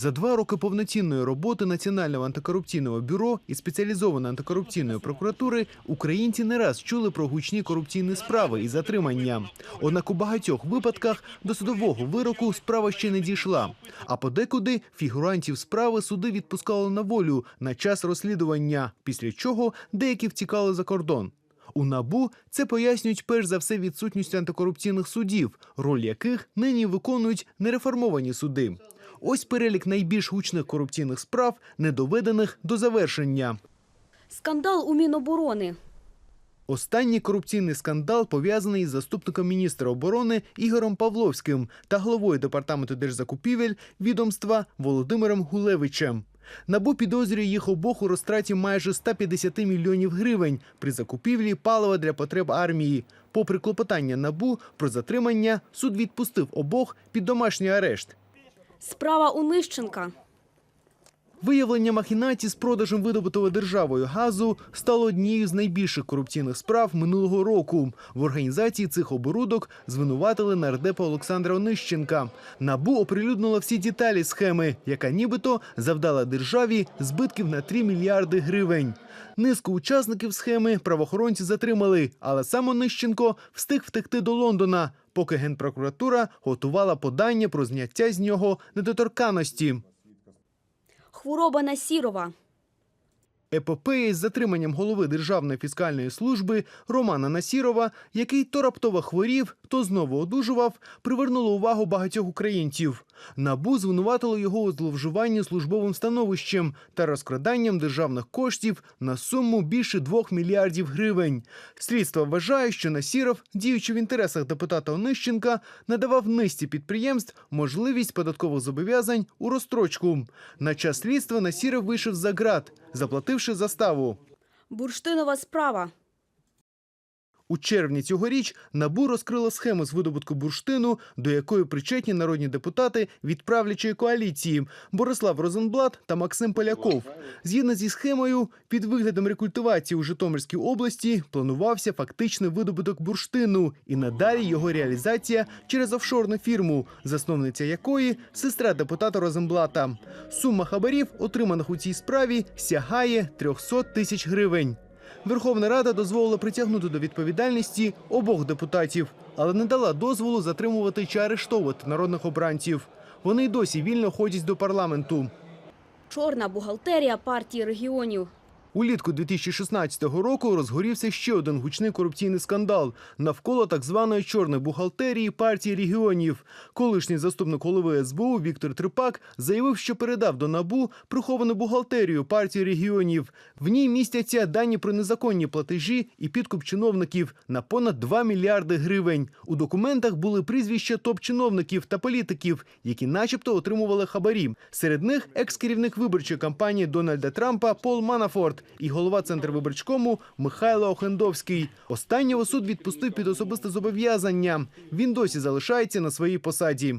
За два роки повноцінної роботи Національного антикорупційного бюро і спеціалізованої антикорупційної прокуратури українці не раз чули про гучні корупційні справи і затримання. Однак у багатьох випадках до судового вироку справа ще не дійшла. А подекуди фігурантів справи суди відпускали на волю на час розслідування, після чого деякі втікали за кордон. У набу це пояснюють перш за все відсутністю антикорупційних судів, роль яких нині виконують нереформовані суди. Ось перелік найбільш гучних корупційних справ, не доведених до завершення. Скандал у Міноборони. Останній корупційний скандал пов'язаний із заступником міністра оборони Ігорем Павловським та головою департаменту держзакупівель відомства Володимиром Гулевичем. Набу підозрює їх обох у розтраті майже 150 мільйонів гривень при закупівлі палива для потреб армії. Попри клопотання набу про затримання, суд відпустив обох під домашній арешт. Справа у Нищенка. Виявлення махінацій з продажем видобутого державою газу стало однією з найбільших корупційних справ минулого року. В організації цих оборудок звинуватили нардепа Олександра Онищенка. Набу оприлюднило всі деталі схеми, яка нібито завдала державі збитків на 3 мільярди гривень. Низку учасників схеми правоохоронці затримали, але сам Онищенко встиг втекти до Лондона, поки генпрокуратура готувала подання про зняття з нього недоторканості. Хвороба Насірова. Епопея із затриманням голови Державної фіскальної служби Романа Насірова, який то раптово хворів, то знову одужував, привернуло увагу багатьох українців. Набу звинуватило його у зловживанні службовим становищем та розкраданням державних коштів на суму більше двох мільярдів гривень. Слідство вважає, що Насіров, діючи в інтересах депутата Онищенка, надавав низці підприємств можливість податкових зобов'язань у розстрочку. На час слідства Насіров вийшов за ґрат, заплативши заставу. Бурштинова справа. У червні цьогоріч НАБУ розкрило схему з видобутку бурштину, до якої причетні народні депутати від правлячої коаліції Борислав Розенблат та Максим Поляков. Згідно зі схемою, під виглядом рекультивації у Житомирській області планувався фактичний видобуток бурштину і надалі його реалізація через офшорну фірму, засновниця якої сестра депутата Розенблата. Сума хабарів, отриманих у цій справі, сягає 300 тисяч гривень. Верховна Рада дозволила притягнути до відповідальності обох депутатів, але не дала дозволу затримувати чи арештовувати народних обранців. Вони й досі вільно ходять до парламенту. Чорна бухгалтерія партії регіонів. Улітку 2016 року розгорівся ще один гучний корупційний скандал навколо так званої чорної бухгалтерії партії регіонів. Колишній заступник голови СБУ Віктор Трипак заявив, що передав до набу приховану бухгалтерію партії регіонів. В ній містяться дані про незаконні платежі і підкуп чиновників на понад 2 мільярди гривень. У документах були прізвища топ-чиновників та політиків, які, начебто, отримували хабарі. Серед них екс-керівник виборчої кампанії Дональда Трампа Пол Манафорт і голова Центрвиборчкому Михайло Охендовський. Останнього суд відпустив під особисте зобов'язання. Він досі залишається на своїй посаді.